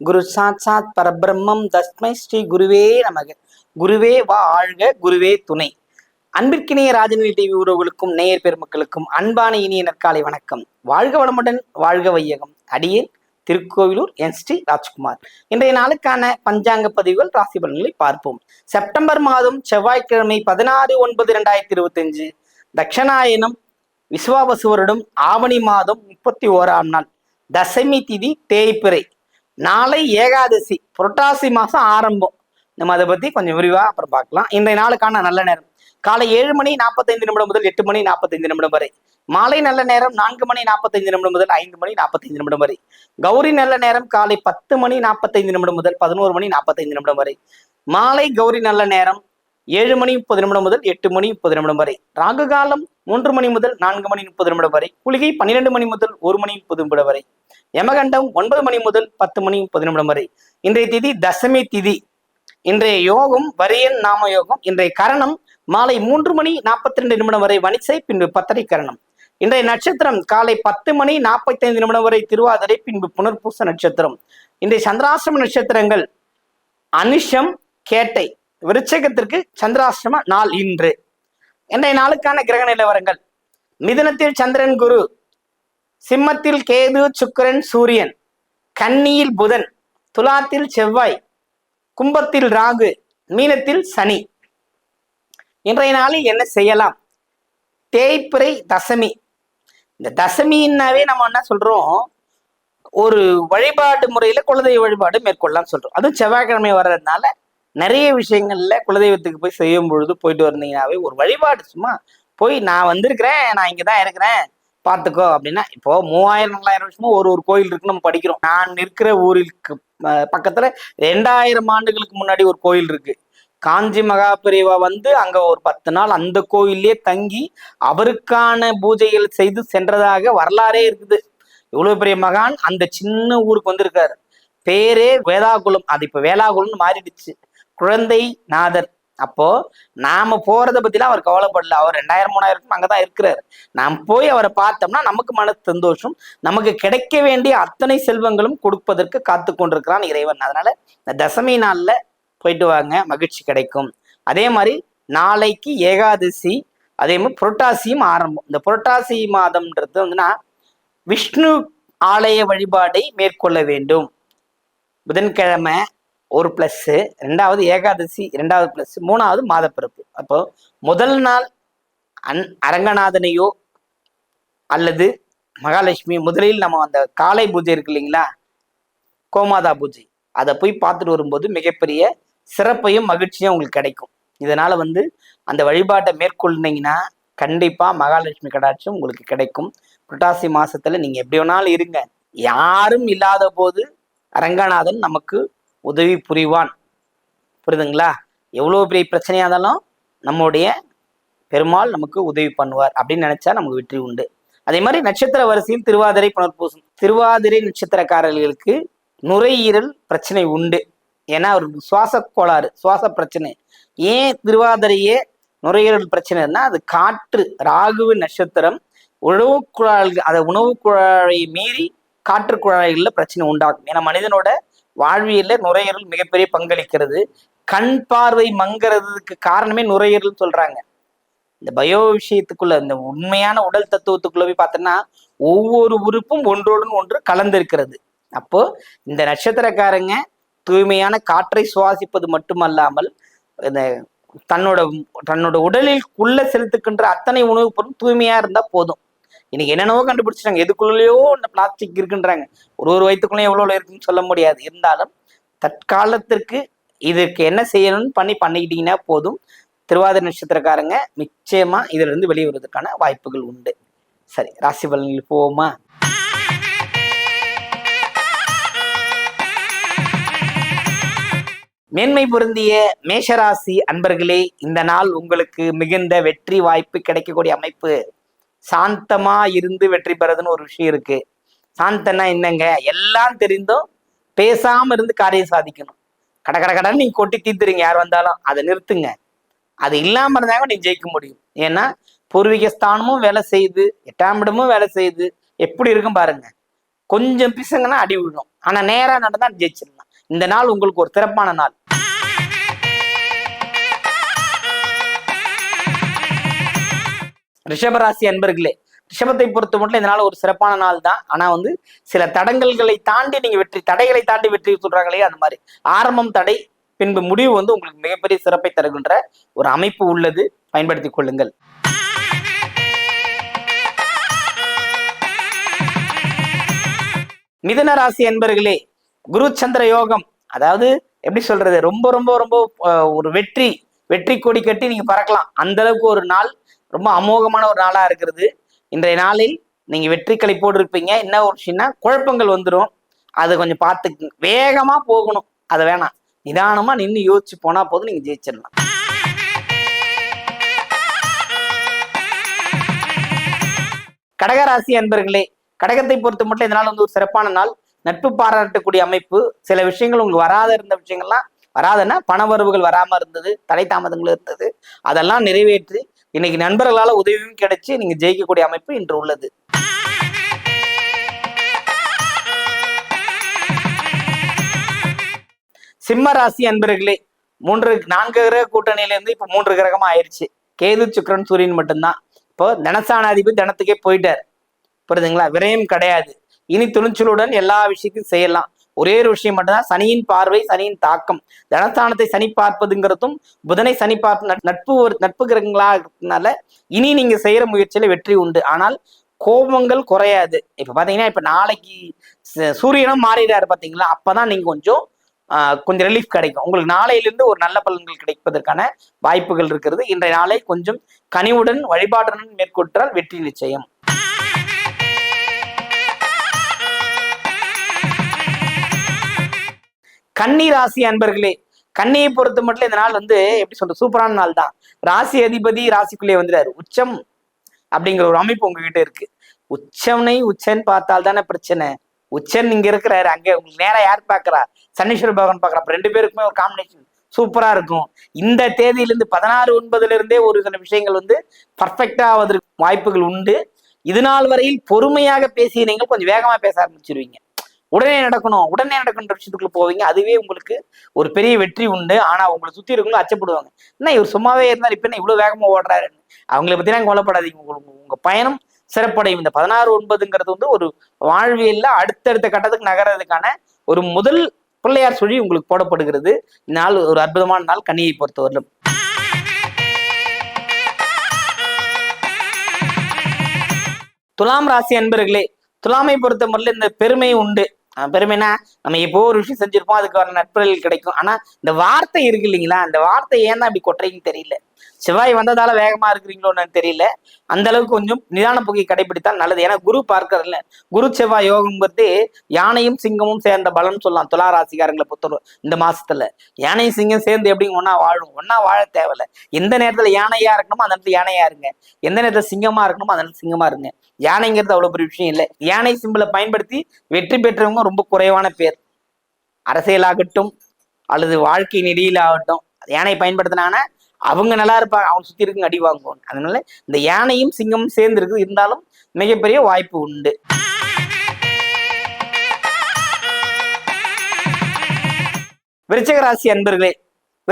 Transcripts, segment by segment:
குரு சாட்சாத் பரபிரம்மம் தஸ்மை ஸ்ரீ குருவே நமக. குருவே வா ஆழ்க குருவே துணை. அன்பிற்கினிய ராஜநிலை டிவி உறவுகளுக்கும் நேயர் பெருமக்களுக்கும் அன்பான இனிய நற்காலை வணக்கம். வாழ்க வளமுடன் வாழ்க வையகம். அடியேன் திருக்கோவிலூர் என் ஸ்ரீ ராஜ்குமார். இன்றைய நாளுக்கான பஞ்சாங்க பதிவுகள் ராசி பலன்களை பார்ப்போம். செப்டம்பர் மாதம் செவ்வாய்க்கிழமை பதினாறு ஒன்பது இரண்டாயிரத்தி இருபத்தி அஞ்சு தட்சணாயனம் விஸ்வாவசு ஆவணி மாதம் முப்பத்தி ஓராம் நாள். தசமி திதி தேய்பிறை. நாளை ஏகாதசி புரட்டாசி மாசம் ஆரம்பம். நம்ம அதை பத்தி கொஞ்சம் விரிவா அப்புறம் பார்க்கலாம். இன்றைய நாளுக்கான நல்ல நேரம். காலை ஏழு மணி நாற்பத்தைந்து நிமிடம் முதல் எட்டு மணி நாற்பத்தைந்து நிமிடம் வரை. மாலை நல்ல நேரம் நான்கு மணி நாற்பத்தைந்து நிமிடம் முதல் ஐந்து மணி நாற்பத்தைந்து நிமிடம் வரை. கௌரி நல்ல நேரம் காலை பத்து மணி நாற்பத்தைந்து நிமிடம் முதல் பதினோரு மணி நாற்பத்தைந்து நிமிடம் வரை. மாலை கௌரி நல்ல நேரம் ஏழு மணி முப்பது நிமிடம் முதல் எட்டு மணி முப்பது நிமிடம் வரை. ராகு காலம் மூன்று மணி முதல் நான்கு மணி முப்பது நிமிடம் வரை. குளிகை பன்னிரெண்டு மணி முதல் ஒரு மணி முப்பது நிமிடம் வரை. யமகண்டம் ஒன்பது மணி முதல் பத்து மணி முப்பது நிமிடம் வரை. இன்றைய திதி தசமி திதி. இன்றைய யோகம் வரியன் நாம யோகம் இன்றைய கரணம் மாலை மூன்று மணி நாற்பத்தி ரெண்டு நிமிடம் வரை வனிசை பின்பு பத்தரை கரணம். இன்றைய நட்சத்திரம் காலை பத்து மணி நாற்பத்தி ஐந்து நிமிடம் வரை திருவாதிரை பின்பு புனர்பூச நட்சத்திரம். இன்றைய சந்திராசிரம நட்சத்திரங்கள் அனுஷம் கேட்டை. விருச்சகத்திற்கு சந்திராசிரம நாள் இன்று. இன்றைய நாளுக்கான கிரக நிலவரங்கள். மிதுனத்தில் சந்திரன் குரு சிம்மத்தில் கேது சுக்கிரன் சூரியன். கன்னியில் புதன் துலாத்தில் செவ்வாய். கும்பத்தில் ராகு மீனத்தில் சனி. இன்றைய நாளில் என்ன செய்யலாம்? தேய்பிறை தசமி. இந்த தசமின்னாவே நம்ம என்ன சொல்றோம்? ஒரு வழிபாடு முறையில குலதெய்வ வழிபாடு மேற்கொள்ளலாம் சொல்றோம். அதுவும் செவ்வாய்க்கிழமை வர்றதுனால நிறைய விஷயங்கள்ல குலதெய்வத்துக்கு போய் செய்யும் பொழுது போயிட்டு வந்தீங்கன்னாவே ஒரு வழிபாடு. சும்மா போய் நான் வந்திருக்கிறேன் நான் இங்கதான் இருக்கிறேன். பார்த்துக்கோ அப்படின்னா இப்போ மூவாயிரம் நாலாயிரம் வருஷமா ஒரு ஒரு கோயில் இருக்குன்னு நம்ம படிக்கிறோம். நான் இருக்கிற ஊருக்கு பக்கத்தில் பக்கத்துல ரெண்டாயிரம் ஆண்டுகளுக்கு முன்னாடி ஒரு கோயில் இருக்கு. காஞ்சி மகாபிரிவா வந்து அங்க ஒரு பத்து நாள் அந்த கோயிலே தங்கி அவருக்கான பூஜைகள் செய்து சென்றதாக வரலாறே இருக்குது. இவ்வளவு பெரிய மகான் அந்த சின்ன ஊருக்கு வந்திருக்காரு. பேரே வேதாகுலம் அது இப்ப வேளாகுலம்னு மாறிடுச்சு. குழந்தை நாதர் அப்போ நாம போறதை பத்திலாம் அவர் கவலைப்படல. அவர் ரெண்டாயிரம் மூணாயிரம் அங்கதான் இருக்கிறாரு. நாம் போய் அவரை பார்த்தோம்னா நமக்கு மன சந்தோஷம் நமக்கு கிடைக்க வேண்டிய அத்தனை செல்வங்களும் கொடுப்பதற்கு காத்து கொண்டிருக்கிறான் இறைவன். அதனால இந்த தசமி நாள்ல போயிட்டு வாங்க மகிழ்ச்சி கிடைக்கும். அதே மாதிரி நாளைக்கு ஏகாதசி அதே மாதிரி புரட்டாசியும் ஆரம்பம். இந்த புரட்டாசி மாதம்ன்றது வந்துன்னா விஷ்ணு ஆலய வழிபாடை மேற்கொள்ள வேண்டும். புதன்கிழமை ஒரு பிளஸ் ரெண்டாவது ஏகாதசி ரெண்டாவது பிளஸ் மூணாவது மாதப்பிறப்பு. அப்போ முதல் நாள் அன் அரங்கநாதனையோ அல்லது மகாலட்சுமி முதலில் நம்ம அந்த காலை பூஜை இருக்கு இல்லைங்களா? கோமாதா பூஜை. அதை போய் பார்த்துட்டு வரும்போது மிகப்பெரிய சிறப்பையும் மகிழ்ச்சியும் உங்களுக்கு கிடைக்கும். இதனால வந்து அந்த வழிபாட்டை மேற்கொள்னீங்கன்னா கண்டிப்பா மகாலட்சுமி கடாட்சம் உங்களுக்கு கிடைக்கும். புரட்டாசி மாசத்துல நீங்க எப்படி வேணாலும் இருங்க. யாரும் இல்லாத போது அரங்கநாதன் நமக்கு உதவி புரிவான். புரியுதுங்களா எவ்வளோ பெரிய பிரச்சனையா இருந்தாலும் நம்முடைய பெருமாள் நமக்கு உதவி பண்ணுவார் அப்படின்னு நினைச்சா நமக்கு வெற்றி உண்டு. அதே மாதிரி நட்சத்திர வரிசையில் திருவாதிரை புனர்பூசம். திருவாதிரை நட்சத்திரக்காரர்களுக்கு நுரையீரல் பிரச்சனை உண்டு. ஏன்னா அவருக்கு சுவாச கோளாறு சுவாச பிரச்சனை. ஏன் திருவாதிரையே நுரையீரல் பிரச்சனைன்னா அது காற்று ராகுவ நட்சத்திரம் உணவு குழாய்கள் அதை உணவு குழாயை மீறி காற்று குழாய்களில் பிரச்சனை உண்டாக்கும் ஏன்னா மனிதனோட வாழ்வியல்ல நுரையீரல் மிகப்பெரிய பங்களிக்கிறது. கண் பார்வை மங்கிறதுக்கு காரணமே நுரையீரல் சொல்றாங்க. இந்த பயோ விஷயத்துக்குள்ள இந்த உண்மையான உடல் தத்துவத்துக்குள்ள போய் பார்த்தோன்னா ஒவ்வொரு உறுப்பும் ஒன்றோடன் ஒன்று கலந்திருக்கிறது. அப்போ இந்த நட்சத்திரக்காரங்க தூய்மையான காற்றை சுவாசிப்பது மட்டுமல்லாமல் இந்த தன்னோட தன்னோட உடலில் உள்ள செலுத்துக்கின்ற அத்தனை உணவுப் பொருள் தூய்மையா இருந்தா போதும். இன்னைக்கு என்னென்னவோ கண்டுபிடிச்சிட்டாங்க. எதுக்குள்ளேயோ இந்த பிளாஸ்டிக் இருக்குன்றாங்க. ஒரு ஒரு வயிற்றுக்குள்ளேயும் எவ்வளோ இருக்குன்னு சொல்ல முடியாது. இருந்தாலும் தற்காலத்திற்கு இதற்கு என்ன செய்யணும்னு பண்ணி பண்ணிக்கிட்டீங்கன்னா போதும். திருவாதிரை நட்சத்திரக்காரங்க நிச்சயமா இதுல இருந்து வெளியே வருவதற்கான வாய்ப்புகள் உண்டு. சரி ராசி பலன்கள் போவோமா? மேன்மை பொருந்திய மேஷராசி அன்பர்களே இந்த நாள் உங்களுக்கு மிகுந்த வெற்றி வாய்ப்பு கிடைக்கக்கூடிய அமைப்பு. சாந்தமா இருந்து வெற்றி பெறதுன்னு ஒரு விஷயம் இருக்கு. சாந்தன்னா என்னங்க? எல்லாம் தெரிந்தும் பேசாம இருந்து காரியம் சாதிக்கணும். கட கட கடன்னு நீங்க கொட்டி தீர்த்துறீங்க யார் வந்தாலும். அதை நிறுத்துங்க. அது இல்லாம இருந்தாங்க நீங்க ஜெயிக்க முடியும். ஏன்னா பூர்வீக ஸ்தானமும் வேலை செய்யுது எட்டாம் இடமும் வேலை செய்யுது. எப்படி இருக்கும் பாருங்க. கொஞ்சம் பிசங்கன்னா அடி விழும். ஆனா நேரா நடந்தா ஜெயிச்சிடலாம். இந்த நாள் உங்களுக்கு ஒரு சிறப்பான நாள். ரிஷபராசி அன்பர்களே ரிஷபத்தை பொறுத்த மட்டும் இதனால ஒரு சிறப்பான நாள் தான். ஆனா வந்து சில தடங்கல்களை தாண்டி நீங்க வெற்றி தடைகளை தாண்டி வெற்றி சொல்றாங்களே அந்த மாதிரி. ஆரம்பம் தடை பின்பு முடிவு வந்து உங்களுக்கு மிகப்பெரிய சிறப்பை தருகின்ற ஒரு அமைப்பு உள்ளது. பயன்படுத்திக் கொள்ளுங்கள். மிதன ராசி என்பர்களே குரு சந்திர யோகம் அதாவது எப்படி சொல்றது ரொம்ப ரொம்ப ரொம்ப ஒரு வெற்றி வெற்றி கொடி கட்டி நீங்க பறக்கலாம். அந்த அளவுக்கு ஒரு நாள் ரொம்ப அமோகமான ஒரு நாளா இருக்கிறது. இன்றைய நாளில் நீங்க வெற்றி களிப்போடு இருப்பீங்க என்ன ஒரு விஷயம்னா குழப்பங்கள் வந்துடும் அதை கொஞ்சம் பார்த்து வேகமா போகணும். அதை வேணாம். நிதானமா நின்று யோசிச்சு போனா போதும் நீங்க ஜெயிச்சிடலாம். கடகராசி அன்பர்களே கடகத்தை பொறுத்த மட்டும் இதனால் வந்து ஒரு சிறப்பான நாள். நட்பு பாராட்டக்கூடிய அமைப்பு. சில விஷயங்கள் உங்களுக்கு வராத இருந்த விஷயங்கள்லாம் வராதுன்னா பண வரவுகள் வராமல் இருந்தது தடை தாமதங்கள் இருந்தது. அதெல்லாம் நிறைவேற்றி இன்னைக்கு நண்பர்களால உதவியும் கிடைச்சு நீங்க ஜெயிக்கக்கூடிய அமைப்பு இன்று உள்ளது. சிம்ம ராசி அன்பர்களே மூன்று நான்கு கிரக கூட்டணியிலேருந்து இப்போ மூன்று கிரகமா ஆயிடுச்சு கேது சுக்கிரன் சூரியன் மட்டும்தான். இப்போ தனசானாதிபதி தனத்துக்கே போயிட்டார். புரியுதுங்களா? விரயம் கிடையாது. இனி துணிச்சலுடன் எல்லா விஷயத்தையும் செய்யலாம். ஒரே ஒரு விஷயம் மட்டும்தான். சனியின் பார்வை சனியின் தாக்கம். தனஸ்தானத்தை சனி பார்ப்பதுங்கிறதும் புதனை சனி பார்ப்பு நட்- நட்பு ஒரு நட்பு கிரகங்களா இருக்கிறதுனால இனி நீங்க செய்யற முயற்சியில வெற்றி உண்டு. ஆனால் கோபங்கள் குறையாது. இப்ப பாத்தீங்கன்னா இப்ப நாளைக்கு ச- சூரியனும் மாறிடாரு பாத்தீங்களா? அப்பதான் நீங்க கொஞ்சம் கொஞ்சம் ரிலீஃப் கிடைக்கும். உங்களுக்கு நாளையிலிருந்து ஒரு நல்ல பலன்கள் கிடைப்பதற்கான வாய்ப்புகள் இருக்கிறது. இன்றைய நாளை கொஞ்சம் கனிவுடன் வழிபாட்டுடன் மேற்கொண்டால் வெற்றி நிச்சயம். கன்னி ராசி அன்பர்களே கன்னியை பொறுத்த மட்டும் இந்த நாள் வந்து எப்படி சொல்ற சூப்பரான நாள் தான். ராசி அதிபதி ராசிக்குள்ளே வந்துட்டாரு. உச்சம் அப்படிங்கிற ஒரு அமைப்பு உங்ககிட்ட இருக்கு. உச்சம்னை உச்சன் பார்த்தால் தானே பிரச்சனை. உச்சன் இங்க இருக்கிறாரு. அங்க உங்களுக்கு நேரா யார் பாக்குறா சனீஸ்வர பகவான் பாக்குறா ரெண்டு பேருக்குமே ஒரு காம்பினேஷன் சூப்பரா இருக்கும். இந்த தேதியிலிருந்து பதினாறு ஒன்பதுல இருந்தே ஒரு சில விஷயங்கள் வந்து பர்ஃபெக்டா ஆவதற்கு வாய்ப்புகள் உண்டு. இது நாள் வரையில் பொறுமையாக பேசிய நீங்கள் கொஞ்சம் வேகமா பேச ஆரம்பிச்சிருவீங்க. உடனே நடக்கணும். உடனே நடக்கணுன்ற விஷயத்துக்குள்ள போவீங்க. அதுவே உங்களுக்கு ஒரு பெரிய வெற்றி உண்டு. ஆனா உங்களை சுத்தி இருக்கவங்களும் அச்சப்படுவாங்க. என்ன இவர் சும்மாவே இருந்தார். இப்ப என்ன இவ்வளவு வேகமா ஓடுறாருன்னு அவங்கள பத்தி நான் கவலைப்படாதீங்க. உங்களுக்கு உங்க பயணம் சிறப்படையும். இந்த பதினாறு ஒன்பதுங்கிறது வந்து ஒரு வாழ்வியல்ல அடுத்தடுத்த கட்டத்துக்கு நகர்றதுக்கான ஒரு முதல் பிள்ளையார் சுழி உங்களுக்கு போடப்படுகிறது. நாள் ஒரு அற்புதமான நாள் கனியை பொறுத்தவரையிலும். துலாம் ராசி அன்பர்களே துலாமை பொறுத்த முறையில் இந்த பெருமை உண்டு. பெருமைனா நம்ம எப்போ ஒரு விஷயம் செஞ்சிருப்போம் அதுக்கு வர நட்புகள் கிடைக்கும். ஆனா இந்த வார்த்தை இருக்கு இல்லைங்களா? அந்த வார்த்தை ஏன் தான் இப்படி கொட்டுறீங்கன்னு தெரியல. செவ்வாய் வந்ததால வேகமா இருக்கிறீங்களோன்னு தெரியல. அந்த அளவுக்கு கொஞ்சம் நிதான போக்கை கடைபிடித்தால் நல்லது. ஏன்னா குரு பார்க்கறதுல குரு செவ்வாய் யோகம்ங்கிறது யானையும் சிங்கமும் சேர்ந்த பலன் சொல்லலாம். துலா ராசிக்காரங்களை பொறுத்தவரை இந்த மாசத்துல. யானையும் சிங்கம் சேர்ந்து எப்படி ஒன்னா வாழும்? ஒன்னா வாழ தேவையில்ல. எந்த நேரத்துல யானையா இருக்கணுமோ அந்த நேரத்துல யானையா இருங்க. எந்த நேரத்துல சிங்கமா இருக்கணுமோ அந்த நேரத்துல சிங்கமா இருங்க. யானைங்கிறது அவ்வளவு பெரிய விஷயம் இல்லை. யானை சிம்பிளை பயன்படுத்தி வெற்றி பெற்றவங்க ரொம்ப குறைவான பேர். அரசியலாகட்டும் அல்லது வாழ்க்கை நெடியில் ஆகட்டும் யானை பயன்படுத்தினாங்கன்னா அவங்க நல்லா இருப்பாங்க. அவங்க சுத்தி இருக்குங்க அடி வாங்குவாங்க அதனால இந்த யானையும் சிங்கமும் சேர்ந்து இருக்குது. இருந்தாலும் மிகப்பெரிய வாய்ப்பு உண்டு. விருச்சக ராசி அன்பர்களே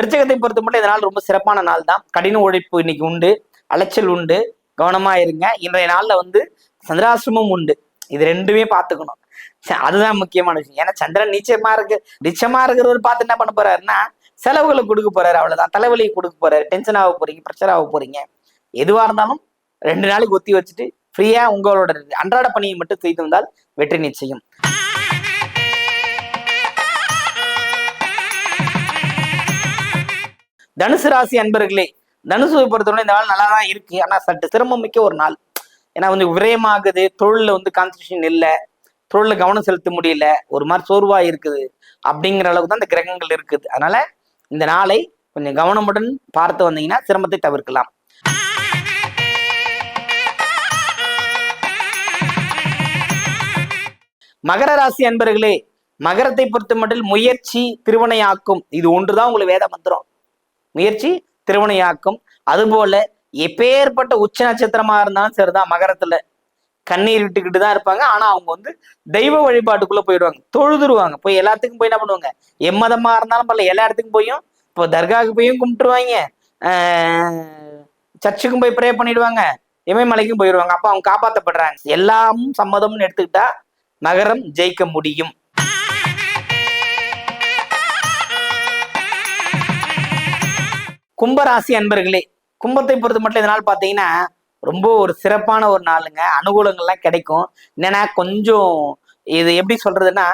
விருச்சகத்தை பொறுத்த மட்டும் இந்த நாள் ரொம்ப சிறப்பான நாள் தான். கடின உழைப்பு இன்னைக்கு உண்டு. அலைச்சல் உண்டு. கவனமா இருங்க. இன்றைய நாள்ல வந்து சந்திராசிரமும் உண்டு. இது ரெண்டுமே பார்த்துக்கணும். ச- அதுதான் முக்கியமான விஷயம். ஏன்னா சந்திரன் நீச்சமா இருக்கு. நிச்சயமா இருக்கிறவர் பார்த்து என்ன பண்ண போறாருன்னா செலவுகளை கொடுக்க போறாரு அவ்வளவுதான். தலைவலியை கொடுக்க போறாரு. டென்ஷன் ஆக போறீங்க பிரச்சனை ஆக போறீங்க. எதுவா இருந்தாலும் ரெண்டு நாளைக்கு ஒத்தி வச்சுட்டு ஃப்ரீயா உங்களோட அன்றாட பணியை மட்டும் செய்து வந்தால் வெற்றி நிச்சயம். தனுசு ராசி அன்பர்களே தனுசுவை பொறுத்தவரை இந்த நாள் நல்லா தான் இருக்கு. ஆனா சற்று சிரமம் மிக்க ஒரு நாள். ஏன்னா வந்து விரயமாகுது. தொழில வந்து கான்சன்ட்ரேஷன் இல்லை. தொழில கவனம் செலுத்த முடியல. ஒரு மாதிரி சோர்வா இருக்குது. அப்படிங்கிற அளவுக்கு தான் இந்த கிரகங்கள் இருக்குது. அதனால இந்த நாளை கொஞ்சம் கவனமுடன் பார்த்து வந்தீங்கன்னா சிரமத்தை தவிர்க்கலாம். மகர ராசி அன்பர்களே மகரத்தை பொறுத்த மட்டும் முயற்சி திருவனையாக்கும் இது ஒன்றுதான் உங்களுக்கு வேத மந்திரம். முயற்சி திருவனையாக்கும் அதுபோல எப்பேற்பட்ட உச்ச நட்சத்திரமா இருந்தாலும் சரிதான் மகரத்துல. கண்ணீர் விட்டுக்கிட்டு தான் இருப்பாங்க. ஆனா அவங்க வந்து தெய்வ வழிபாட்டுக்குள்ள போயிடுவாங்க. தொழுதுருவாங்க. போய் எல்லாத்துக்கும் போய் என்ன பண்ணுவாங்க? எம்மதமா இருந்தாலும் பரவாயில்ல. எல்லா இடத்துக்கும் போயும் இப்போ தர்காவுக்கு போயும் கும்பிட்டுருவாங்க. ஆஹ் சர்ச்சுக்கும் போய் ப்ரே பண்ணிடுவாங்க. இமயமலைக்கும் போயிடுவாங்க. அப்ப அவங்க காப்பாற்றப்படுறாங்க எல்லாமும் சம்மதம்னு எடுத்துக்கிட்டா நகரம் ஜெயிக்க முடியும். கும்பராசி அன்பர்களே கும்பத்தை பொறுத்த மட்டும் இதனால் பார்த்தீங்கன்னா ரொம்ப ஒரு சிறப்பான ஒரு நாளுங்க. அனுகூலங்கள்லாம் கிடைக்கும். என்னன்னா கொஞ்சம் இது எப்படி சொல்றதுன்னா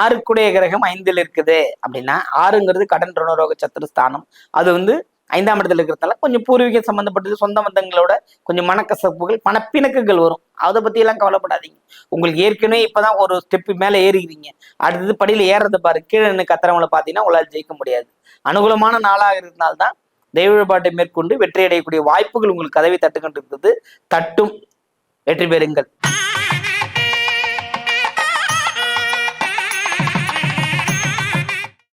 ஆறுக்குடைய கிரகம் ஐந்தில் இருக்குது அப்படின்னா ஆறுங்கிறது கடன் ருணரோக சத்துருஸ்தானம் அது வந்து ஐந்தாம் இடத்துல இருக்கிறதால கொஞ்சம் பூர்வீகம் சம்மந்தப்பட்டது சொந்த பந்தங்களோட கொஞ்சம் மனக்கசப்புகள் பணப்பிணக்குகள் வரும். அதை பற்றியெல்லாம் கவலைப்படாதீங்க. உங்களுக்கு ஏற்கனவே இப்போதான் ஒரு ஸ்டெப்பு மேலே ஏறிக்கிறீங்க. அடுத்தது படியில் ஏறுறது பாரு. கீழே நின்று கத்துறவங்களை பார்த்தீங்கன்னா உங்களால் ஜெயிக்க முடியாது. அனுகூலமான நாளாக இருந்தால்தான் தெய்வ வழிபாட்டை மேற்கொண்டு வெற்றி அடையக்கூடிய வாய்ப்புகள் உங்களுக்கு கதவை தட்டுக்கொண்டு தட்டும் வெற்றி பெறுங்கள்.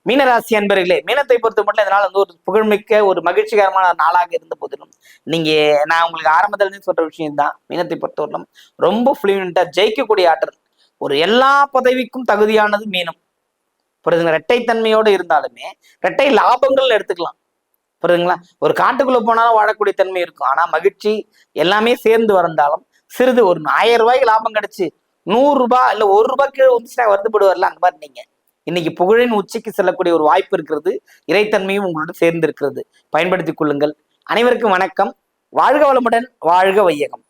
மீனராசி அன்பர்களே மீனத்தை பொறுத்த மட்டும் இதனால் வந்து ஒரு புகழ்மிக்க ஒரு மகிழ்ச்சிகரமான நாளாக இருந்த போதிலும் நீங்க நான் உங்களுக்கு ஆரம்பத்துல சொல்ற விஷயம் தான் மீனத்தை பொறுத்தவரையிலும் ரொம்ப ஃப்ளூயண்டா ஜெயிக்கக்கூடிய ஆற்றல். ஒரு எல்லா பதவிக்கும் தகுதியானது மீனம். புரியுதுங்களா? இரட்டைத்தன்மையோடு இருந்தாலுமே இரட்டை லாபங்கள் எடுத்துக்கலாம். புரியுதுங்களா? ஒரு காட்டுக்குள்ள போனாலும் வாழக்கூடிய தன்மை இருக்கும். ஆனா மகிழ்ச்சி எல்லாமே சேர்ந்து வந்தாலும் சிறிது ஒரு ஆயிரம் ரூபாய்க்கு லாபம் கிடைச்சு நூறு ரூபாய் இல்ல ஒரு ரூபாய் கீழே வந்துச்சுன்னா வருத்தப்படுவார்ல அந்த மாதிரி நீங்க. இன்னைக்கு புகழின் உச்சிக்கு செல்லக்கூடிய ஒரு வாய்ப்பு இருக்கிறது இறைத்தன்மையும் உங்களோட சேர்ந்து இருக்கிறது பயன்படுத்திக் கொள்ளுங்கள். அனைவருக்கும் வணக்கம். வாழ்க வளமுடன் வாழ்க வையகம்.